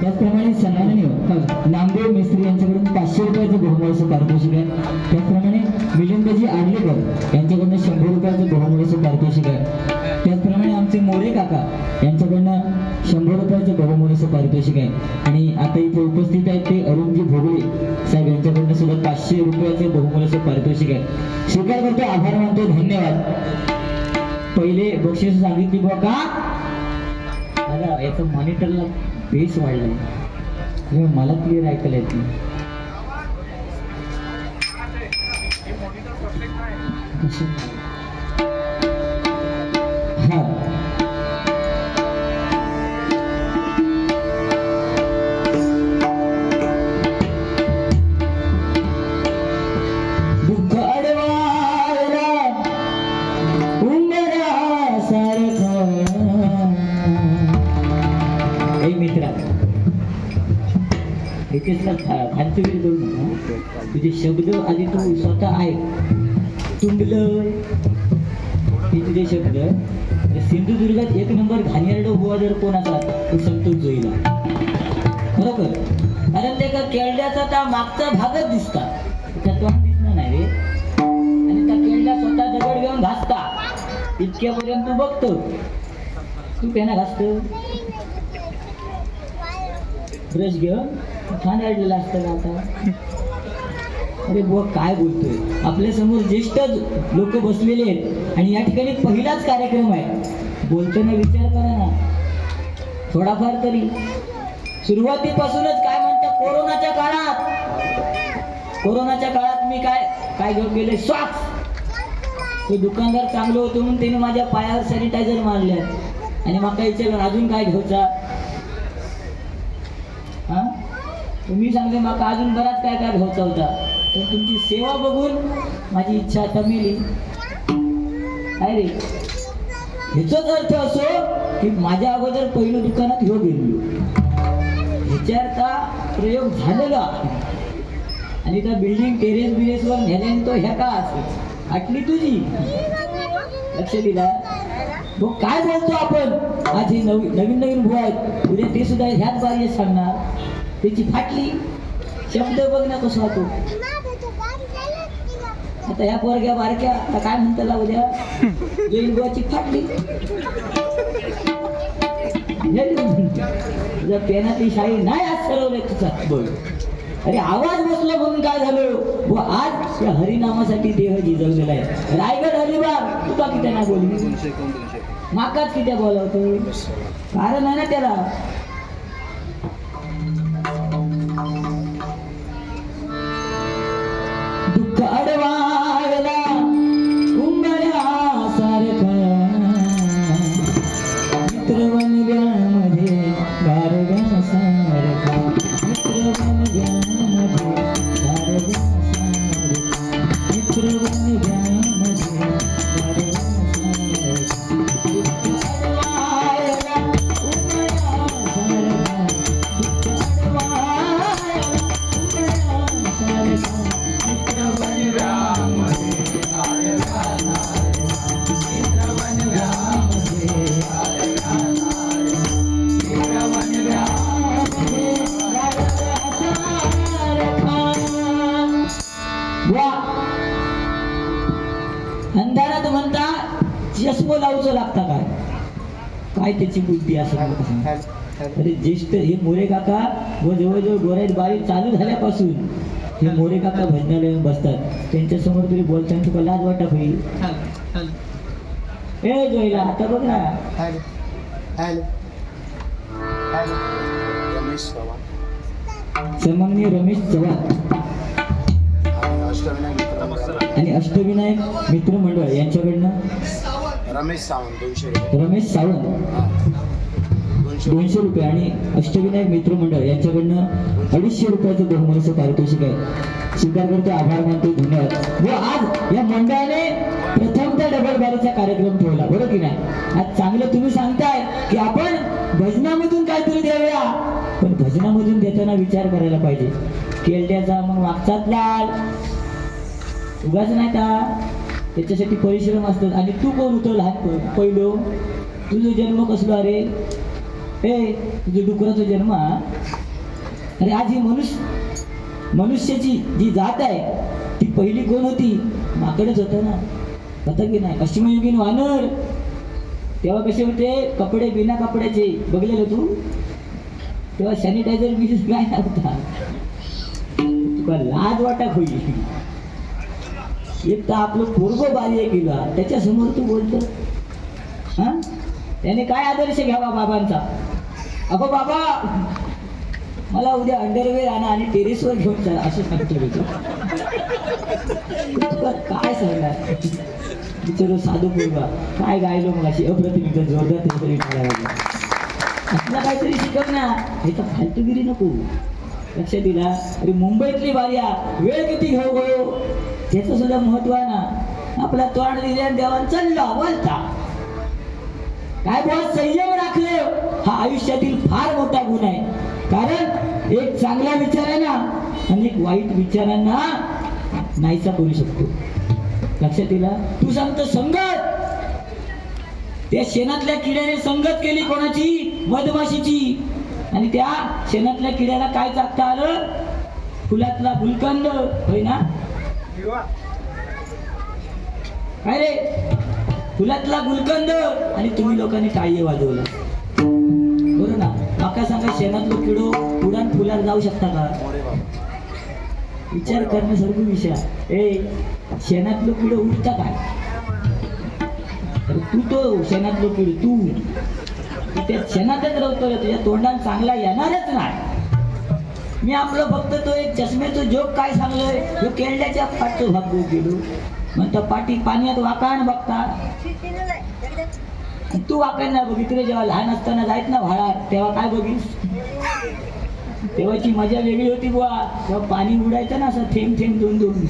त्याचप्रमाणे सन्माननीय नामदेव मिस्त्री यांच्याकडून पाचशे रुपयाचं बहुमूल्याचं पारितोषिक आहे. त्याचप्रमाणे मिलिंदजी आडलेकर यांच्याकडनं शंभर रुपयाचं बहुमूल्याचं पारितोषिक आहे. त्याचप्रमाणे आमचे मोरे काका यांच्याकडनं शंभर रुपयाचं बहुमूल्याचं पारितोषिक आहे. आणि आता इथे उपस्थित आहेत ते अरुणजी भोगळे साहेब यांच्याकडनं सुद्धा पाचशे रुपयाचं बहुमूल्याचं पारितोषिक आहे. स्वीकार करतो आभार मानतो धन्यवाद. पहिले बक्षीस सांगितली बघा का? याचं मॉनिटरला बेस वाढलाय हे मला क्लिअर ऐकायला येत नाही. इथेच ना खा करू नका तुझे शब्द आधी तू स्वतः ऐक. तुंबलं. हे तुझे शब्द. सिंधुदुर्गात एक नंबर घाणेरडं हुआ जर कोण असा तो संतोष जोईला. बरोबर? कारण ते का केरड्याचा त्या मागचा भागच दिसता त्या तोंड दिसणार नाही रे. आणि त्या केळड्या स्वतः दगड घेऊन घासता इतक्यापर्यंत बघतो. तू पेना घासतो ब्रश घेऊन. छान अडलेला असतं का आता? अरे बुवा काय बोलतोय? आपल्यासमोर ज्येष्ठ लोक बसलेले आहेत आणि या ठिकाणी पहिलाच कार्यक्रम आहे. बोलताना विचार करा ना. थोडाफार तरी. सुरुवातीपासूनच काय म्हणतात कोरोनाच्या काळात. कोरोनाच्या काळात मी काय काय घेऊन गेले सॉक्स ते दुकानदार चांगलं होतं म्हणून त्याने माझ्या पायावर सॅनिटायझर मारले आणि मग विचारलं अजून काय घ्यायचा हा तुम्ही सांगले मग अजून बराच काय काय घ्यायचा होता पण तुमची सेवा बघून माझी इच्छा आता मिली काय रे. ह्याचाच अर्थ असो की माझ्या अगोदर पहिलं दुकानात ह्यो गेलो. ह्याच्याचा प्रयोग झालेला आणि त्या बिल्डिंग टेरेस बिरेसवर नेल्याने तो ह्या का असेल? आटली तुझी. लक्ष दिला. मग काय बोलतो आपण? आज हे नवीन नवीन नवीन भू आहेत. उद्या ते सुद्धा ह्याच बारीत सांगणार. त्याची फाटली. शब्द बघ ना कसं होतो. आता ह्या पोरग्या बारक्या आता काय म्हणताला उद्या जैन फाटली. तुझ्या पेनातली शाही नाही आज सरवले तुझा बोल अरे आवाज बसला म्हणून काय झालं? व आज या हरिनामासाठी देह जिजवलेला आहे. रायगड हरिबार तुका किती ना बोलली? माकाच किती बोलावतो? कारण आहे ना त्याला. Thank you. चष्म लावचं लागता काय? काय त्याची बुद्धी असं अरे ज्येष्ठ हे मोरे काका व जवळजवळ गोऱ्यात बारी चालू झाल्यापासून हे मोरे काका भजनाला येऊन बसतात. त्यांच्यासमोर तरी बोलताना तुका लाज वाटा होईल ए जोईला आता बघ ना. रमेश चव्हाण. सन्माननीय रमेश चव्हाण. आणि अष्टविनायक मित्र मंडळ यांच्याकडनं रमेश सावंत दोनशे रुपये. रमेश सावंत. दोनशे रुपये. आणि अष्टविनायक मित्र मंडळ यांच्याकडनं अडीचशे रुपयाचं बहुमूल्याचं पारितोषिक आहे. स्वीकार करतो आभार मानतो धन्यवाद. व आज या मंडळाने प्रथमता डबल बारीचा कार्यक्रम ठेवला बरोबर की नाही? आज चांगलं तुम्ही सांगताय की आपण भजनामधून काहीतरी देऊया पण भजनामधून देताना विचार करायला पाहिजे. केलड्याचा मग मागचाच लाल. उगाच नाही का? त्याच्यासाठी परिश्रम असतात. आणि तू कोण होतो लहान पहिलो तुझा जन्म कसलो अरे ए तुझ्या डुकराचा जन्म हा? अरे आज ही मनुष्य मनुष्याची जी जात आहे ती पहिली कोण होती? माकडच होतं ना. होतं की नाही? पश्चिमयुगीन वानर. तेव्हा कसे होते? कपडे बिना कपड्याचे. बघलेलं तू? तेव्हा सॅनिटायझर बिझनेस काय नव्हता तुका लाज वाटा होईल एक तर आपलं पूर्व बाल्य गेला त्याच्यासमोर तू बोलतो. हा? त्याने काय आदर्श घ्यावा बाबांचा? अगो बाबा मला उद्या अंडरवेअर आणा आणि टेरेसवर घेऊन चला असं सांगतो मी काय सांगणार? बिचारो साधू पोरगा. काय गायलो मग अशी अप्रतिम जोरदार तरी असला काहीतरी शिकव ना. हे तर फालतूगिरी नको. लक्ष दिला अरे मुंबईतली बार्या वेळ किती घेऊ गो त्याचं सुद्धा महत्त्व आहे ना. आपला तोंड दिल्या देवान चालला बोलता. काय बोल संयम राखले. हा आयुष्यातील फार मोठा गुण आहे. कारण एक चांगला विचार आहे ना अनेक वाईट विचारांना नाहीसा करू शकतो. लक्षात दिला तू सांगतो संगत. त्या शेणातल्या किड्याने संगत केली कोणाची? मधमाशीची. आणि त्या शेणातल्या किड्याला काय चाकता आलं? फुलातला गुलकंद होय ना? काय रे? फुलातला गुलकंद आणि तुम्ही लोकांनी टाळी वाजवलं. बरोबर ना? माका सांगा शेणातलं किडो उडान फुलात जाऊ शकता का? विचार करण्यासारखी विषय. ए शेणातलं किडो उठता काय? तू तो शेणातलं किडो तू. त्या शेणातच राहतो रे तुझ्या तोंडात चांगला येणारच नाही. मी आपलं फक्त तो एक चष्मेचं जोक काय सांगलोय? तो केरड्याच्या पाठचं भाग गेलो. म्हणतो पाठी पाण्यात वाकाण बघता. तू वाकाण ना बघितले जेव्हा लहान असताना जायत ना भाडा तेव्हा काय बघीस? तेव्हाची मजा वेगळी होती बुवा. तेव्हा पाणी उडायचं ना असं थेंब थेंब दोन दोन.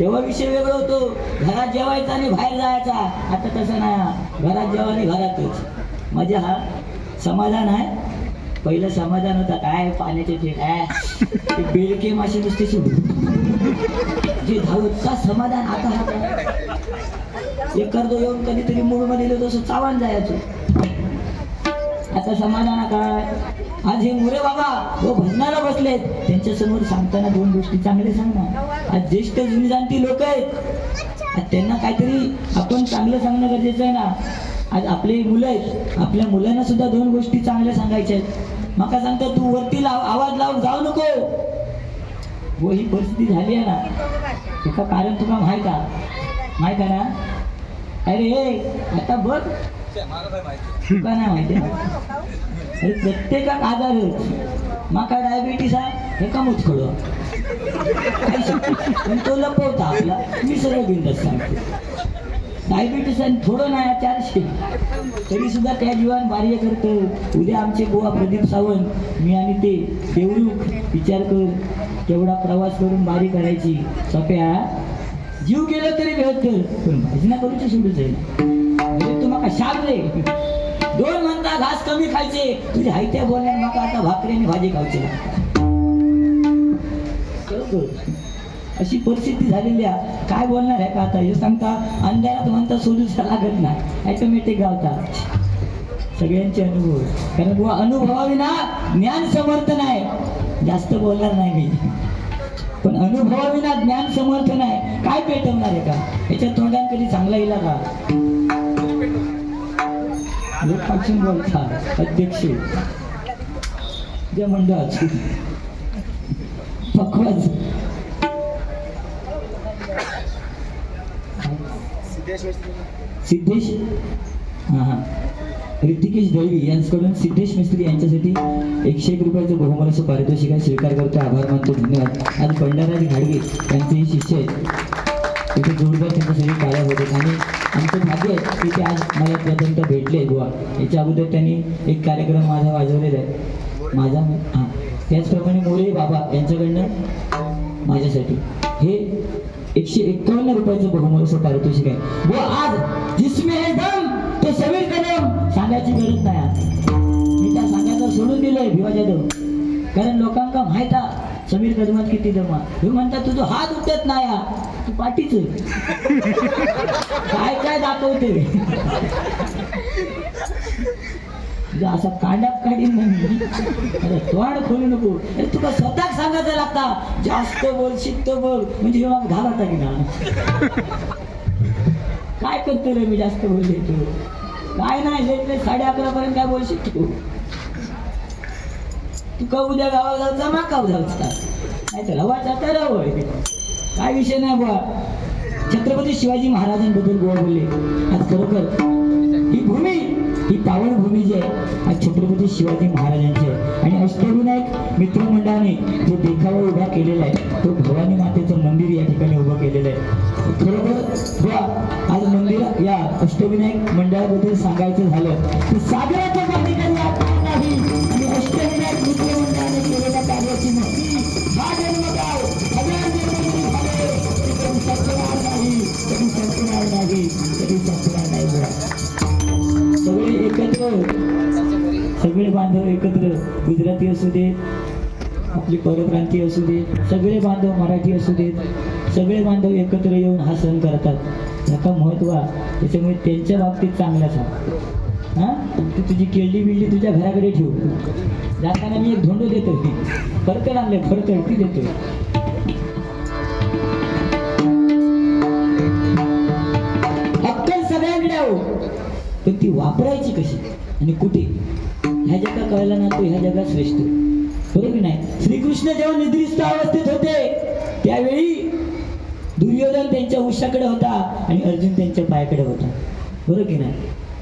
तेव्हा विषय वेगळा होतो. घरात जेवायचा आणि बाहेर जायचा. आता तसं नाही. घरात जेवा आणि घरातच. मजा हा. समाधान आहे. पहिलं समाधान होता. काय पाण्याचे ठेक आहे ते मासे नुसते जे धावत का समाधान आता हा काय? एक कर्ज येऊन कधीतरी मूळमध्ये गेलो तसं चावण जायचं. आता समाधान काय आज हे मुरे बाबा हो भजनाला बसलेत. त्यांच्यासमोर सांगताना दोन गोष्टी चांगले सांगणार. आज ज्येष्ठ जुनी जाणती लोक आहेत. त्यांना काहीतरी आपण चांगलं सांगणं गरजेचं आहे ना. आज आपले मुलं आहेत. आपल्या मुलांना सुद्धा दोन गोष्टी चांगल्या सांगायच्या आहेत. मका सांगतो तू वरती लाव आवाज लावून जाऊ नको. व ही परिस्थिती झाली आहे ना. एका कारण तुला माहीत आहे. माहीत आहे ना? अरे हे आता बघ. तुका नाही माहिती अरे प्रत्येकाक आजार आहे माका डायबिटीस आहे हे का मुचखड पण तो लपवता आपला. मी सरळ बिंदच सांगतो. डायबिटीस आणि थोडं नाही चारशे. तरी सुद्धा त्या जीवन बाह्य करतं उद्या आमचे गोवा प्रदीप सावंत मी आणि ते देवरुख विचार कर केवढा प्रवास करून बारी करायची. सप्या जीव गेलं तरी भेटतं पण भाजना करूची सोडूच आहे तुम्हाला तू शाल रे दोन म्हणता घास कमी खायचे. तुझ्या हायत्या बोलण्यात माका आता भाकरी आणि भाजी खायची अशी परिस्थिती झालेली आहे. काय बोलणार आहे का आता? हे सांगता अंधारात म्हणता सोडूच लागत नाही. ॲटोमॅटिक गावता. सगळ्यांचे अनुभव. कारण बुवा अनुभवाविना ज्ञान समर्थ नाही. जास्त बोलणार नाही मी. पण अनुभवाविना ज्ञान समर्थ नाही. काय पेटवणार आहे का? याच्या तोंडात कधी चांगला येईल का? लोकपक्ष बोलता. अध्यक्ष. जे मंडळाचे पकवाज. सिद्धेश हां हां ऋतिकेश दळवी यांच्याकडून सिद्धेश मिस्त्री यांच्यासाठी एकशे एक रुपयाचं बहुमानाचं पारितोषिक आहे. स्वीकार करतो. आभार मानतो. धन्यवाद. आज बंडाराज घाडगे यांचे शिष्य आहेत. इथे जोरदार त्यांच्यासाठी काळ्या होतात आणि आमचं भाग्य आहे की ते आज मला प्रथमतः भेटले बुवा याच्या अगोदर त्यांनी एक कार्यक्रम माझा वाजवलेला आहे. माझा हां. त्याचप्रमाणे मोरे बाबा यांच्याकडनं माझ्यासाठी. हे एकशे एकावन्न रुपयाचं बहुमूल्य पारितोषिक आहे व आज जिसमे है दम तो समीर कदम सांगायची गरज नाही आज. मी त्या सांगायचं सोडून दिलंय भिवा जाधव. कारण लोकांका माहीत समीर कदमात किती दमा हे म्हणतात तुझं हात उठत नाही हा. तू पाठीच काय काय दाखवते? तुझा असा कांडाप काढीन ना मी. अरे तोंड खोलू नको. अरे तुका स्वतः सांगायचं लागता जास्त बोल शिकतो बोल. म्हणजे हे मग घालाता की ना? काय करतो रे मी जास्त बोल तू काय नाही लेटले साडे अकरा पर्यंत काय बोल शिकतो? तू का उद्या गावा जाऊचा मा का जायचा नाही तर हवा जाता राव काय विषय नाही बुवा. छत्रपती शिवाजी महाराजांबद्दल गोवा बोलले. आज खरोखर ही भूमी ही पावन भूमी जी आहे आज छत्रपती शिवाजी महाराजांची आहे. आणि अष्टविनायक मित्रमंडळाने जो देखावा उभा केलेला आहे तो भवानी मातेचं मंदिर या ठिकाणी उभं केलेलं आहे. खरोखर बुवा आज मंदिर या अष्टविनायक मंडळाबद्दल सांगायचं झालं की सागराच्या पाणी आपण नाही. आणि अष्टविनायक मित्रमंडळाने केलेल्या कार्याची नक्की हा जन्म हजार जन्म झाले. कधी संपणार नाही कधी संपणार नाही कधी संपणार सगळे बांधव एकत्र गुजराती असू देत आपली परप्रांतीय असू देत सगळे बांधव मराठी असू देत सगळे बांधव एकत्र येऊन हा सण करतात. याचा महत्त्व आहे. त्याच्यामुळे त्यांच्या बाबतीत चांगलाच हा हा? तू तुझी केळली बिल्ली तुझ्या घराकडे ठेव. जाताना मी एक धोंडू देतो फरकड आणले फरकड ती देतो पण ती वापरायची कशी? आणि कुठे? ह्या जगा कळला ना तो ह्या जगात श्रेष्ठ. बरोबर नाही? श्रीकृष्ण जेव्हा निद्रिस्त अवस्थेत होते त्यावेळी दुर्योधन त्यांच्या उशाकडे होता आणि अर्जुन त्यांच्या पायाकडे होता. बरोबर की नाही?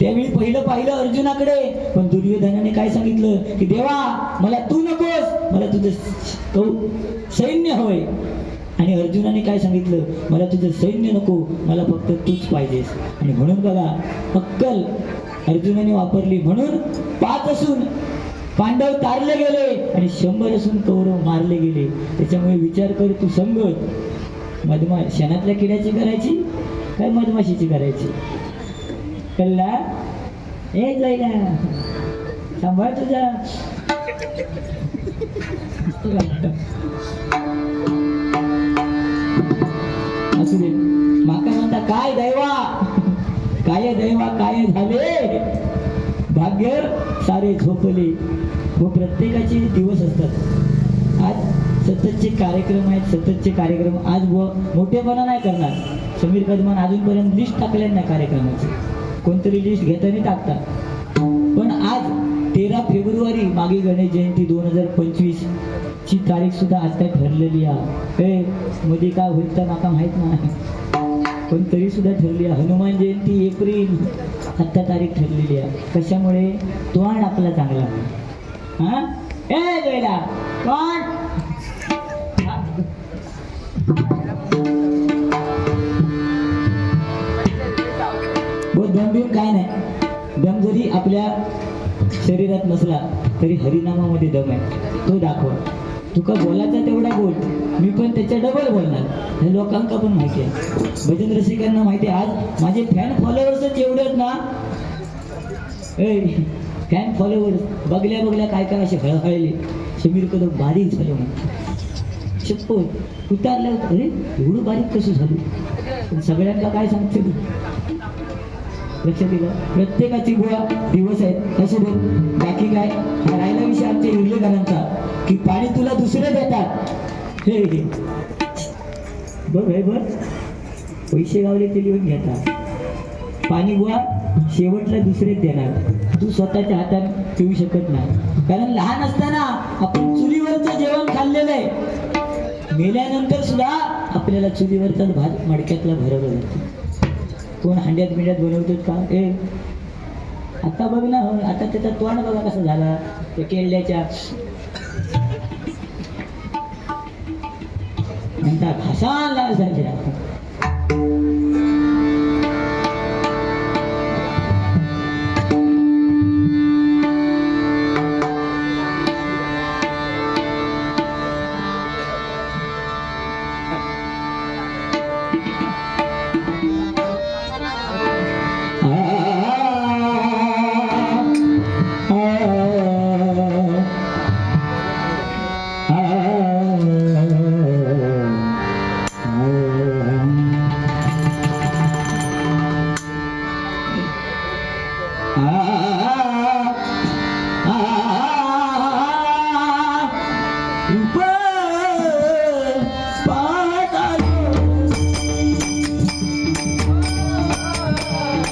त्यावेळी पहिलं पाहिलं अर्जुनाकडे पण दुर्योधनाने काय सांगितलं? की देवा मला तू नकोस मला तुझं सैन्य हवंय. आणि अर्जुनाने काय सांगितलं? मला तुझं सैन्य नको मला फक्त तूच पाहिजेस. आणि म्हणून बघा अक्कल अर्जुनाने वापरली. म्हणून पाच असून पांडव तारले गेले आणि शंभर असून कौरव मारले गेले. त्याच्यामुळे विचार कर तू संगत. मधमा शेणातल्या किड्याची करायची? काय मधमाशीची करायची? कल्ला? ए जायला सांभाळ तुझा. तेव्हा काय झाले? भाग्य सारे झोपले. व प्रत्येकाचे दिवस असतात. आज सततचे कार्यक्रम आहेत सततचे कार्यक्रम. आज व मोठेपणा नाही करणार. समीर कदमान अजूनपर्यंत लिस्ट टाकल्या नाही कार्यक्रमाची. कोणतरी लिस्ट घेताना टाकतात. पण आज तेरा फेब्रुवारी मागे गणेश जयंती दोन हजार पंचवीस ची तारीख सुद्धा आता ठरलेली आहे. मध्ये काय होईल तर माका माहीत नाही. पण तरी सुद्धा ठरली आहे. हनुमान जयंती एप्रिल आत्ता तारीख ठरलेली आहे. कशामुळे? तोंड आपला चांगला आहे. हा? ए काय नाही. दम जरी आपल्या शरीरात नसला तरी हरिनामामध्ये दम आहे. तो दाखव. तुका बोलायचा तेवढा बोल मी पण त्याच्या डबल बोलणार. हे लोकांका पण माहिती आहे. भजन रसिकांना माहिती आहे आज माझे फॅन फॉलोअर्सच एवढे आहेत ना. ए फॅन फॉलोअर्स बघल्या बघल्या काय काय असे हळहळले. समीर कदम बारीक झाले म्हणून. शपथ उतारल्या अरे एवढं बारीक कसं झालं? पण सगळ्यांना काय सांगते तू? लक्षात दिलं प्रत्येकाची गोळा दिवस आहेत. असू दे बाकी काय? राहिला विषय आमच्या की पाणी तुला दुसरे देतात. हे बघ हे बघ. पैसे गावले ते लिहून घेतात. पाणी बुवा शेवटला दुसरेच देणार. तू स्वतःच्या हातात पिऊ शकत नाही. कारण लहान असताना आपण चुलीवरचं जेवण खाल्लेलं आहे. मेल्यानंतर सुद्धा आपल्याला चुलीवरचाच भात मडक्यातला भरवलं जातो कोण हांड्यात बिंड्यात बनवतोय का? ए आता बघ ना आता त्याचा तोंड बघा कसा झाला. त्या केळल्याच्या. म्हणता घासा लाल झाल्या